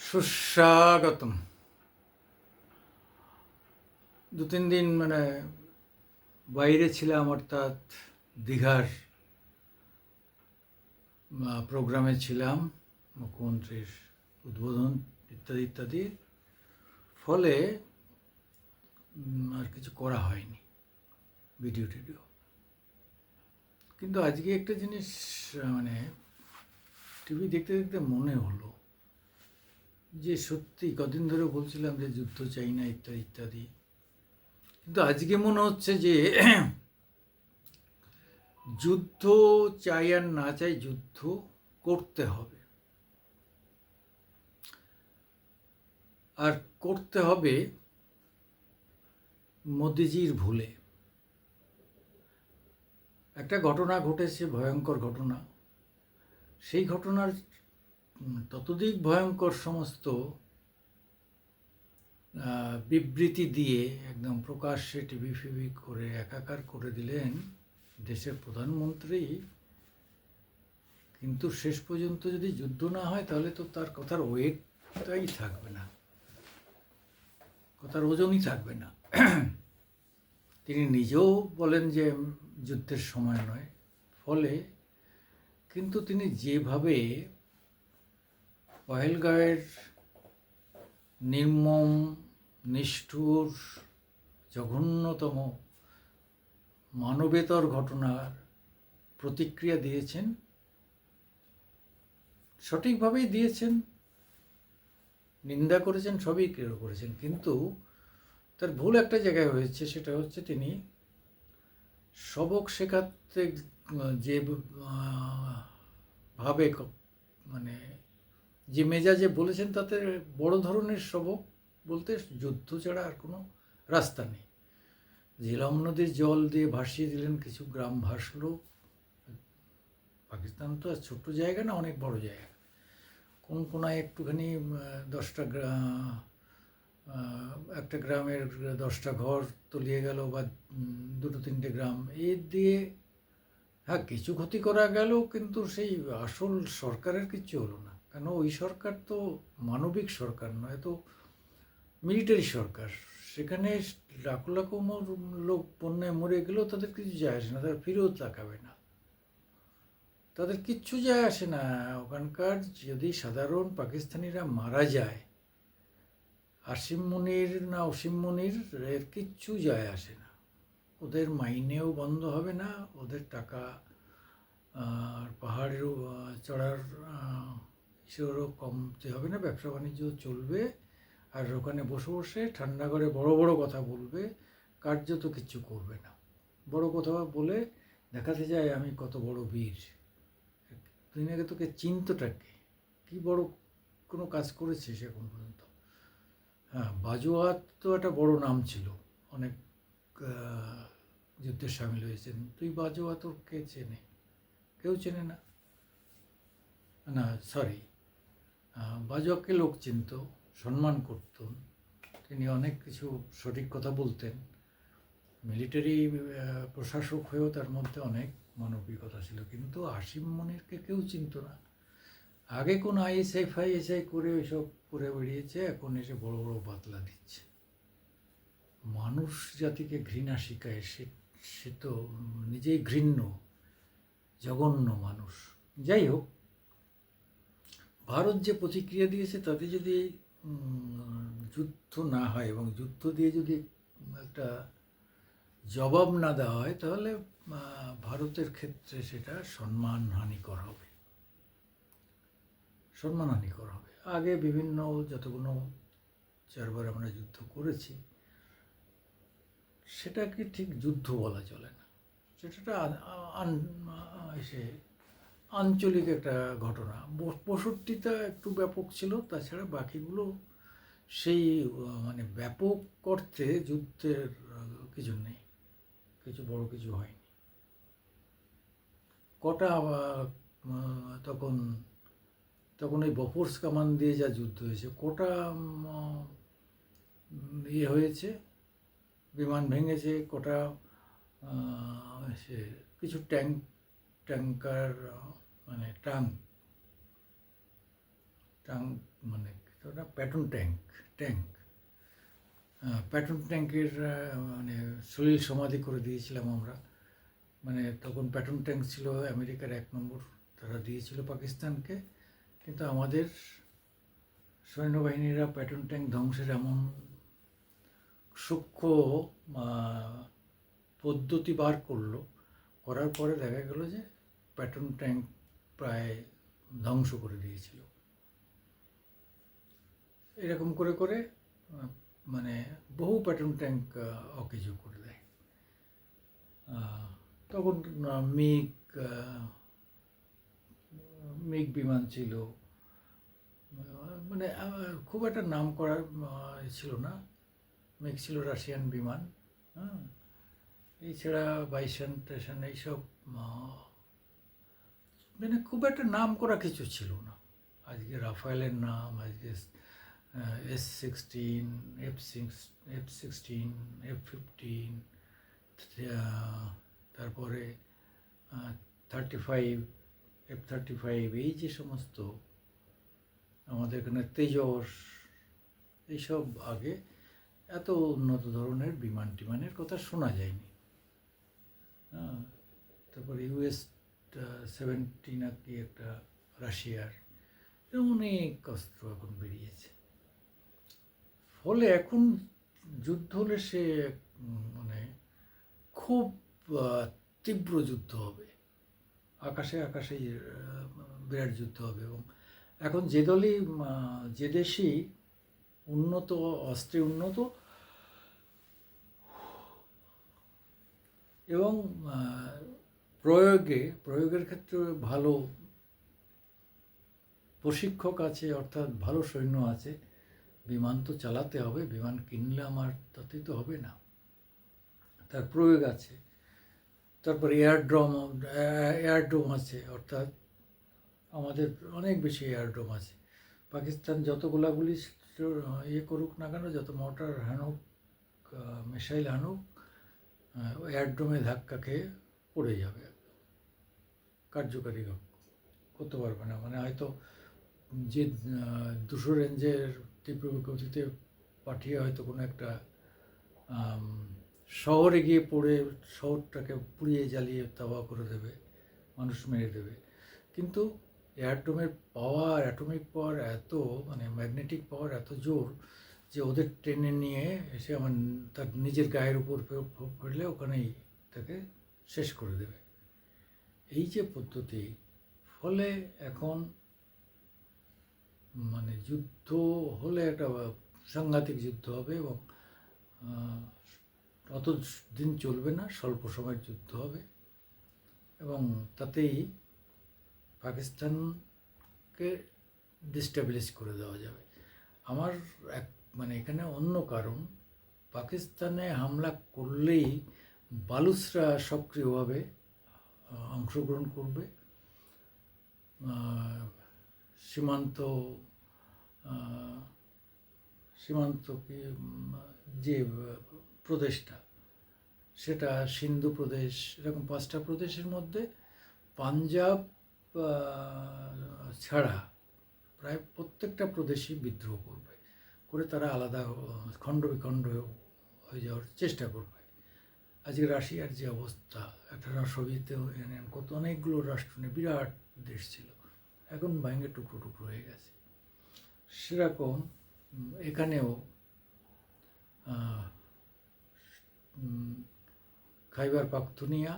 সুস্বাগতম। দু তিন দিন মানে বাইরে ছিলাম অর্থাৎ দীঘার প্রোগ্রামে ছিলাম, মুখ্যমন্ত্রীর উদ্বোধন ইত্যাদি ইত্যাদি। ফলে আর কিছু করা হয়নি, ভিডিও টিডিও। কিন্তু আজকে একটা জিনিস মানে টিভি দেখতে দেখতে মনে হলো যে সত্যি কদিন ধরে বলছিলাম যে যুদ্ধ চাই না, ইত্যাদি ইত্যাদি। কিন্তু আজকে মনে হচ্ছে যে যুদ্ধ চাই আর না চাই, যুদ্ধ করতে হবে। আর করতে হবে মোদিজির ভুলে। একটা ঘটনা ঘটেছে, ভয়ঙ্কর ঘটনা। সেই ঘটনার ততোধিক ভয়ঙ্কর সমস্ত বিবৃতি দিয়ে একদম প্রকাশ্যে টিভি ফিভি করে একাকার করে দিলেন দেশের প্রধানমন্ত্রী। কিন্তু শেষ পর্যন্ত যদি যুদ্ধ না হয়, তাহলে তো তার কথার ওয়েটটাই থাকবে না। কথার ওজনই থাকবে না। তিনি নিজেও বলেন যে, যুদ্ধের সময় নয়, ফলে কিন্তু তিনি যেভাবে পহেলগাঁয়ের নির্মম, নিষ্ঠুর, জঘন্যতম মানবেতর ঘটনার প্রতিক্রিয়া দিয়েছেন, সঠিকভাবেই দিয়েছেন, নিন্দা করেছেন, সবই ক্লিয়ার করেছেন। কিন্তু তার ভুল একটা জায়গায় হয়েছে, সেটা হচ্ছে তিনি সবক শেখাতে যে ভাবে মানে যে মেজাজে বলেছেন তাতে বড় ধরনের সবক বলতে যুদ্ধ ছাড়া আর কোনো রাস্তা নেই। ঝিলাম নদীর জল দিয়ে ভাসিয়ে দিলেন কিছু গ্রাম ভাসলো। পাকিস্তান তো আর ছোট্ট জায়গা না অনেক বড় জায়গা। কোন কোনায় একটুখানি দশটা গ্রা- আহ, একটা গ্রামের দশটা ঘর তলিয়ে গেল বা দুটো তিনটে গ্রাম এর দিয়ে হ্যাঁ কিছু ক্ষতি করা গেল কিন্তু সেই আসল সরকারের কিচ্ছু হলো না। কেন ওই সরকার তো মানবিক সরকার নয় তো মিলিটারি সরকার। সেখানে লাখ লাখ লোক বন্যায় মরে গেলেও তাদের কিছু যায় আসে না, তারা ফিরেও তাকাবে না। তাদের কিচ্ছু যায় আসে না। ওখানকার যদি সাধারণ পাকিস্তানিরা মারা যায় আসিম মুনির না অসীম মুনির, এর কিচ্ছু যায় আসে না। ওদের মাইনেও বন্ধ হবে না, ওদের টাকা আর পাহাড়েরও চড়ার ইসেরও কমতে হবে না ব্যবসা বাণিজ্য চলবে। আর ওখানে বসে বসে ঠান্ডা করে বড় বড় কথা বলবে কার্যত কিচ্ছু করবে না। বড় কথা বলে দেখাতে যায় আমি কত বড় বীর। তুই আগে তোকে চিন্তটাকে কি? বড় কোনো কাজ করেছিস এখন পর্যন্ত? হ্যাঁ বাজুয়াত তো একটা বড় নাম ছিল। অনেক আহ, যুদ্ধে সামিল হয়েছেন। তুই বাজুয়াত কে চেনে? কেউ চেনে না? না সরি বাজুয়াকে লোক চিনত, সম্মান করত। তিনি অনেক কিছু সঠিক কথা বলতেন। মিলিটারি প্রশাসক হয়েও তার মধ্যে অনেক মানবিকতা ছিল, কিন্তু আসিম মনিরকে কেউ চিনত না। আগে কোন আইএসআই, ফাইএসআই করে ওইসব করে বেরিয়েছে এখন এসে বড় বড় বাতলা দিচ্ছে। মানুষ জাতিকে ঘৃণা শিখায়, সে সে তো নিজেই ঘৃণ্য, জঘন্য মানুষ। যাই হোক ভারত যে প্রতিক্রিয়া দিয়েছে, তাতে যদি যুদ্ধ না হয় এবং যুদ্ধ দিয়ে যদি একটা জবাব না দেওয়া হয়, তাহলে ভারতের ক্ষেত্রে সেটা সম্মানহানিকর হবে। সম্মানহানিকর হবে। আগে বিভিন্ন যতগুলো চারবার আমরা যুদ্ধ করেছি, সেটাকে ঠিক যুদ্ধ বলা চলে না। সেটা এসে আঞ্চলিক একটা ঘটনা। পঁয়ষট্টিটা একটু ব্যাপক ছিল, তাছাড়া বাকিগুলো সেই মানে ব্যাপক অর্থে যুদ্ধের কিছু নেই, কিছু বড় কিছু হয়নি। কটা তখন তখন ওই বফোর্স কামান দিয়ে যা যুদ্ধ হয়েছে, কটা ইয়ে হয়েছে, বিমান ভেঙেছে, কটা সে কিছু ট্যাঙ্ক, ট্যাঙ্কার মানে ট্যাঙ্ক ট্যাঙ্ক মানে ওটা? Patton tank tank. প্যাটন ট্যাঙ্কের মানে শরীর সমাধি করে দিয়েছিলাম আমরা। মানে তখন প্যাটন ট্যাঙ্ক ছিল আমেরিকার এক নম্বর, তারা দিয়েছিল পাকিস্তানকে। কিন্তু আমাদের সৈন্যবাহিনীরা প্যাটন ট্যাঙ্ক ধ্বংসের এমন সূক্ষ্ম পদ্ধতি বার করল, করার পরে দেখা গেল যে প্যাটন ট্যাঙ্ক প্রায় ধ্বংস করে দিয়েছিল। এরকম করে করে মানে বহু প্যাটন ট্যাঙ্ক অকেজো করে দেয়। তখন মিগ মিগ বিমান ছিল। মানে খুব একটা নাম করার ছিল না। মিগ ছিল রাশিয়ান বিমান হ্যাঁ। এছাড়া বাইসান টেশন এইসব মানে খুব একটা নাম করা কিছু ছিল না। আজকে রাফায়েলের নাম, আজকে S sixteen F six F sixteen F fifteen তারপরে thirty five F thirty five এই যে সমস্ত আমাদের এখানে তেজস, এইসব আগে এত উন্নত ধরনের বিমান টিমানের কথা শোনা যায়নি। হ্যাঁ তারপরে ইউএস সেভেন্টি নাকি একটা রাশিয়ার অনেক অস্ত্র এখন বেরিয়েছে। ফলে এখন যুদ্ধ হলে সে মানে খুব তীব্র যুদ্ধ হবে। আকাশে আকাশে বিরাট যুদ্ধ হবে এবং এখন যে দলই যে দেশই উন্নত, অস্ত্রে উন্নত, এবং প্রয়োগে, প্রয়োগের ক্ষেত্রে ভালো প্রশিক্ষক আছে, অর্থাৎ ভালো সৈন্য আছে, বিমান তো চালাতে হবে, বিমান কিনলে আমার তাতে তো হবে না। তার প্রয়োগ আছে। তারপর এয়ারড্রোম এয়ারড্রোম আছে, অর্থাৎ আমাদের অনেক বেশি এয়ারড্রোম আছে। পাকিস্তান যত গোলাগুলি ইয়ে করুক না কেন, যত মোটর হানুক মিসাইল হানুক এয়ারড্রোমে ধাক্কা খেয়ে পড়ে যাবে। কার্যকারী করতে পারবে না। মানে হয়তো যে দুশো রেঞ্জের তীব্র গতিতে পাঠিয়ে হয়তো কোনো একটা শহরে গিয়ে পড়ে শহরটাকে পুড়িয়ে জ্বালিয়ে তাওয়া করে দেবে, মানুষ মেরে দেবে। কিন্তু এয়ারড্রোমের পাওয়ার, অ্যাটমিক পাওয়ার এত মানে ম্যাগনেটিক পাওয়ার এত জোর যে ওদের ট্রেনে নিয়ে এসে আমার, তার নিজের গায়ের উপর ফেললে ওখানেই তাকে শেষ করে দেবে। এই যে পদ্ধতি, ফলে এখন মানে যুদ্ধ হলে একটা সাংঘাতিক যুদ্ধ হবে এবং অত দিন চলবে না, স্বল্প সময়ের যুদ্ধ হবে। এবং তাতেই পাকিস্তানকে ডিস্টাবলিশ করে দেওয়া যাবে। আমার এক মানে এখানে অন্য কারণ, পাকিস্তানে হামলা করলেই বালুসরা সক্রিয়ভাবে অংশগ্রহণ করবে। সীমান্ত আহ, সীমান্ত কি যে প্রদেশটা সেটা সিন্ধু প্রদেশ এরকম পাঁচটা প্রদেশের মধ্যে পাঞ্জাব ছাড়া প্রায় প্রত্যেকটা প্রদেশই বিদ্রোহ করবে। করে তারা আলাদা খণ্ড বিখণ্ড হয়ে যাওয়ার চেষ্টা করবে। আজকে রাশিয়ার যে অবস্থা, একটা সোভিয়েত ইউনিয়ন কত অনেকগুলো রাষ্ট্র নিয়ে বিরাট দেশ ছিল। এখন ভেঙে টুকরো টুকরো হয়ে গেছে। সেরকম এখানেও খাইবার পাখতুনিয়া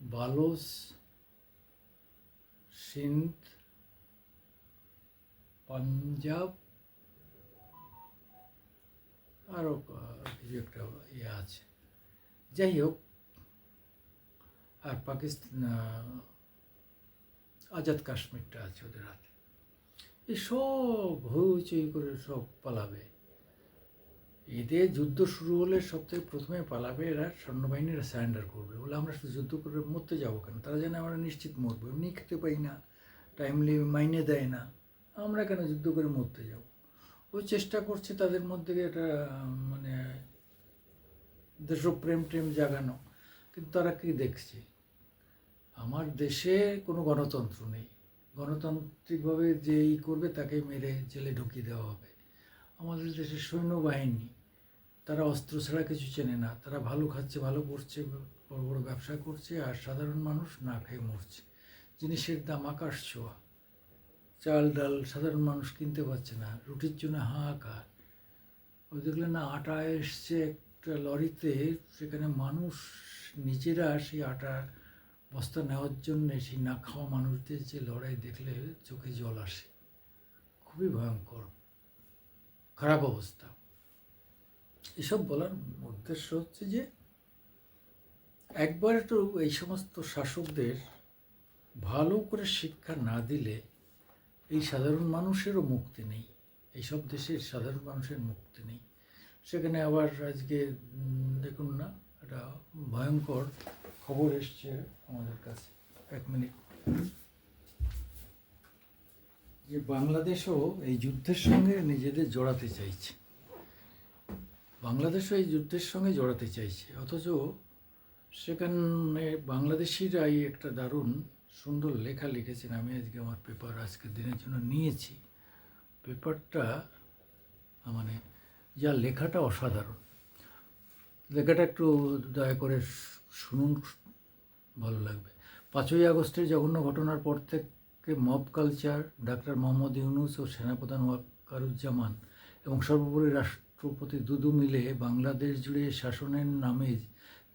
বালোস সিন্ধ, পাঞ্জাব আরও কিছু একটা ইয়ে আছে। যাই হোক, আর পাকিস্তান আজাদ কাশ্মীরটা আছে ওদের হাতে। এই সব হইচই করে সব পালাবে। এদের যুদ্ধ শুরু হলে সবথেকে প্রথমে পালাবে এরা সৈন্যবাহিনীরা সারেন্ডার করবে। বলে আমরা শুধু যুদ্ধ করে মরতে যাব কেন? তারা জানে আমরা নিশ্চিত মরবো। এমনি খেতে পাই না টাইমলি মাইনে দেয় না। আমরা কেন যুদ্ধ করে মরতে যাব? ও চেষ্টা করছে তাদের মধ্যে একটা মানে দেশপ্রেম টেম জাগানো। কিন্তু তারা কি দেখছে? আমার দেশে কোনো গণতন্ত্র নেই। গণতান্ত্রিকভাবে যে ই করবে তাকে মেরে জেলে ঢুকিয়ে দেওয়া হবে। আমাদের দেশের সৈন্যবাহিনী, তারা অস্ত্র ছাড়া কিছু চেনে না। তারা ভালো খাচ্ছে, ভালো পড়ছে বড় বড় ব্যবসা করছে, আর সাধারণ মানুষ না খেয়ে মরছে। জিনিসের দাম আকাশ ছোঁয়া। চাল ডাল সাধারণ মানুষ কিনতে পারছে না। রুটির জন্য হাহাকার। ওই দেখলেন না, আটা এসছে একটা লরিতে, সেখানে মানুষ নিজেরা সেই আটা বস্তা নেওয়ার জন্য সেই না খাওয়া মানুষদের যে লড়াই দেখলে চোখে জল আসে। খুবই ভয়ঙ্কর, খারাপ অবস্থা। এসব বলার উদ্দেশ্য হচ্ছে যে, একবার একটু এই সমস্ত শাসকদের ভালো করে শিক্ষা না দিলে এই সাধারণ মানুষেরও মুক্তি নেই। এইসব দেশের সাধারণ মানুষের মুক্তি নেই। সেখানে আবার আজকে দেখুন না, একটা ভয়ঙ্কর খবর এসছে আমাদের কাছে। এক মিনিট। যে বাংলাদেশও এই যুদ্ধের সঙ্গে নিজেদের জড়াতে চাইছে। বাংলাদেশও এই যুদ্ধের সঙ্গে জড়াতে চাইছে। অথচ সেখানে বাংলাদেশিরাই একটা দারুণ সুন্দর লেখা লিখেছেন, আমি আজকে আমার পেপার আজকের দিনের জন্য নিয়েছি। পেপারটা মানে যা লেখাটা অসাধারণ। লেখাটা একটু দয়া করে শুনুন, ভালো লাগবে। পাঁচই আগস্টের জঘন্য ঘটনার পর থেকে mob culture doctor Muhammad Yunus ও সেনাপ্রধান ওয়াকারুজ্জামান এবং সর্বোপরি রাষ্ট্রপতি দুদু মিলে বাংলাদেশ জুড়ে শাসনের নামে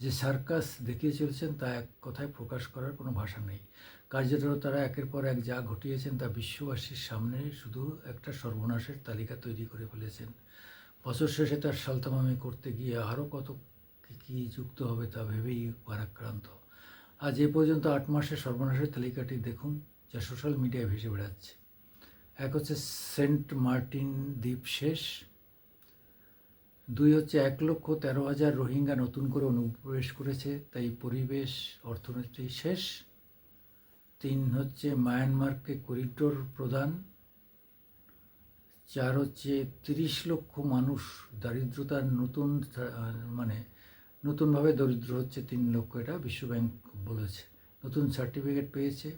যে সার্কাস দেখিয়ে চলেছেন তা এক কথায় প্রকাশ করার কোনো ভাষা নেই। কার্যত তারা একের পর এক যা ঘটিয়েছেন তা বিশ্ববাসীর সামনে শুধু একটা সর্বনাশের তালিকা তৈরি করে ফেলেছেন। বছর শেষে তার সালতামামি করতে গিয়ে আরও কত কী যুক্ত হবে তা ভেবেই ভারাক্রান্ত। আজ এ পর্যন্ত আট মাসের সর্বনাশের তালিকাটি দেখুন, যা সোশ্যাল মিডিয়ায় ভেসে বেড়াচ্ছে। এক হচ্ছে সেন্ট মার্টিন দ্বীপ শেষ দুই হচ্ছে এক লক্ষ তেরো হাজার রোহিঙ্গা নতুন করে অনুপ্রবেশ করেছে, তাই পরিবেশ অর্থনীতি শেষ। তিন হচ্ছে মায়ানমারকে করিডোর প্রদান। চার হচ্ছে তিরিশ লক্ষ মানুষ দারিদ্রতার নতুন মানে নতুনভাবে দরিদ্র হচ্ছে তিন লক্ষ, এটা বিশ্বব্যাংক বলেছে। নতুন সার্টিফিকেট পেয়েছে।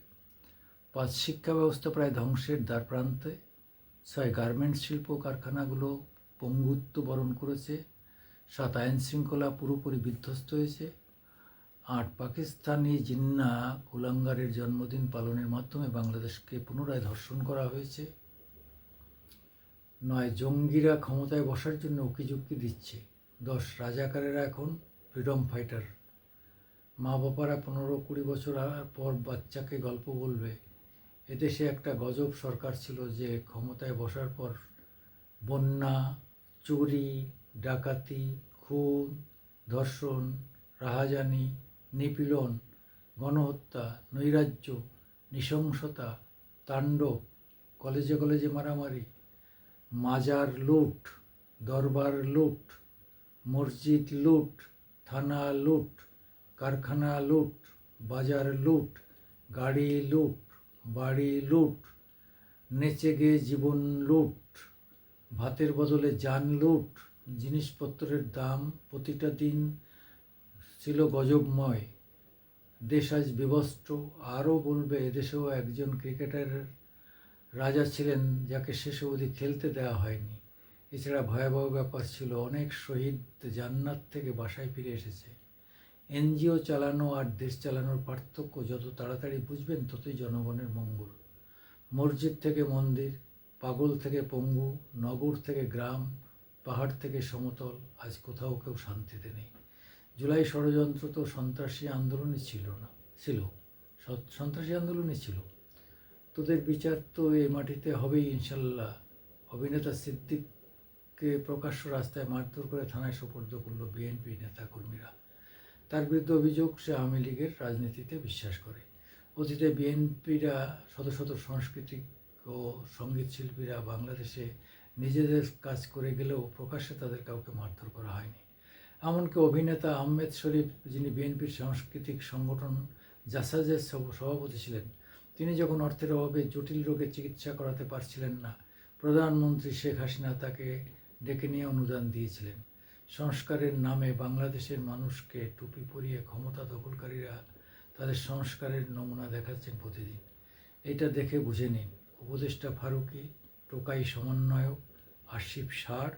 পাঁচ শিক্ষা ব্যবস্থা প্রায় ধ্বংসের দ্বার প্রান্তে। ছয় গার্মেন্টস শিল্প কারখানাগুলো পঙ্গুত্ব বরণ করেছে। সাত আইন শৃঙ্খলা পুরোপুরি বিধ্বস্ত হয়েছে। আট পাকিস্তানি জিন্না কুলাঙ্গারের জন্মদিন পালনের মাধ্যমে বাংলাদেশকে পুনরায় ধর্ষণ করা হয়েছে। নয়, জঙ্গিরা ক্ষমতায় বসার জন্য উকিঝুঁকি দিচ্ছে। দশ, রাজাকারেরা এখন ফ্রিডম ফাইটার। মা বাবারা পনেরো কুড়ি বছর পর বাচ্চাকে গল্প বলবে। এদেশে একটা গজব সরকার ছিল যে ক্ষমতায় বসার পর বন্যা চুরি, ডাকাতি, খুন, ধর্ষণ, রাহাজানি, নিপীড়ন, গণহত্যা, নৈরাজ্য, নৃশংসতা, তাণ্ডব, কলেজে কলেজে মারামারি, মাজার লুট, দরবার লুট, মসজিদ লুট, থানা লুট, কারখানা লুট, বাজার লুট, গাড়ি লুট, বাড়ি লুট, নেচে গিয়ে জীবন লুট। ভাতের বদলে যান লুট জিনিসপত্রের দাম প্রতিটা দিন ছিল গজবময়। দেশ আজ বিভস্ত আরও বলবে, এদেশেও একজন ক্রিকেটারের রাজা ছিলেন যাকে শেষ অবধি খেলতে দেওয়া হয়নি। এছাড়া ভয়াবহ ব্যাপার ছিল, অনেক শহীদ জান্নাত থেকে বাসায় ফিরে এসেছে। এনজিও চালানো আর দেশ চালানোর পার্থক্য যত তাড়াতাড়ি বুঝবেন, ততই জনগণের মঙ্গল। মসজিদ থেকে মন্দির পাগল থেকে পঙ্গু, নগর থেকে গ্রাম, পাহাড় থেকে সমতল, আজ কোথাও কেউ শান্তিতে নেই। জুলাই ষড়যন্ত্র তো সন্ত্রাসী আন্দোলনই ছিল না, ছিল। সন্ত্রাসী আন্দোলনই ছিল। তোদের বিচার তো এই মাটিতে হবেই ইনশাল্লাহ। অভিনেতা সিদ্দিককে প্রকাশ্য রাস্তায় মারধর করে থানায় সোপর্দ করল বিএনপি নেতাকর্মীরা। তার বিরুদ্ধে অভিযোগ সে আওয়ামী লীগের রাজনীতিতে বিশ্বাস করে। অতীতে বিএনপিরা শত শত সাংস্কৃতিক ও সংগীত শিল্পীরা বাংলাদেশে নিজেদের কাজ করে গেলেও প্রকাশ্যে তাদের কাউকে মারধর করা হয়নি। এমনকি অভিনেতা আহমেদ শরীফ, যিনি বিএনপির সাংস্কৃতিক সংগঠন জাসাজের সভাপতি ছিলেন, তিনি যখন অর্থের অভাবে জটিল রোগের চিকিৎসা করাতে পারছিলেন না, প্রধানমন্ত্রী শেখ হাসিনা তাকে ডেকে নিয়ে অনুদান দিয়েছিলেন। সংস্কারের নামে বাংলাদেশের মানুষকে টুপি পরিয়ে ক্ষমতা দখলকারীরা তাদের সংস্কারের নমুনা দেখাচ্ছেন প্রতিদিন। এটা দেখে বুঝে নিন উপদেষ্টা ফারুকি, টোকাই সমন্বয়ক আসিফ সার,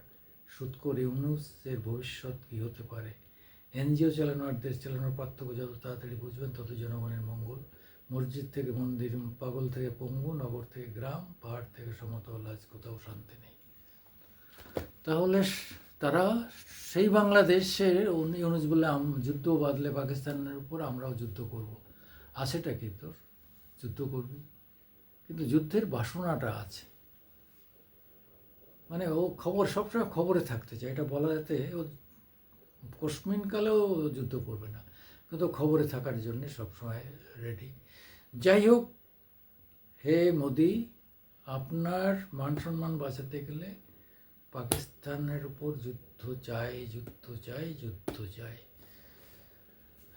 সুৎকর ইউনুসের ভবিষ্যৎ কী হতে পারে? এনজিও চালানো আর দেশ চালানোর পার্থক্য যত তাড়াতাড়ি বুঝবেন, তত জনগণের মঙ্গল। মসজিদ থেকে মন্দির, পাগল থেকে পঙ্গু, নগর থেকে গ্রাম, পাহাড় থেকে সমতল, আজ কোথাও শান্তি নেই। তাহলে তারা সেই বাংলাদেশে উনি, ইউনুস বলে যুদ্ধ বাদলে পাকিস্তানের উপর আমরাও যুদ্ধ করব। আছেটা কি তোর? যুদ্ধ করবি? কিন্তু যুদ্ধের বাসনাটা আছে। মানে ও খবর, সবসময় খবরে থাকতে চায়। এটা বলা যাতে ও কশ্মিনকালেও যুদ্ধ করবে না। কিন্তু খবরে থাকার জন্যে সবসময় রেডি যাই হোক, হে মোদি, আপনার মান সম্মান বাঁচাতে গেলে পাকিস্তানের উপর যুদ্ধ চাই যুদ্ধ চাই যুদ্ধ চাই।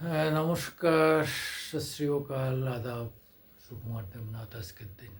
হ্যাঁ নমস্কার শ্রী আদাব। সুকুমার দেবনাথ আজকের দিন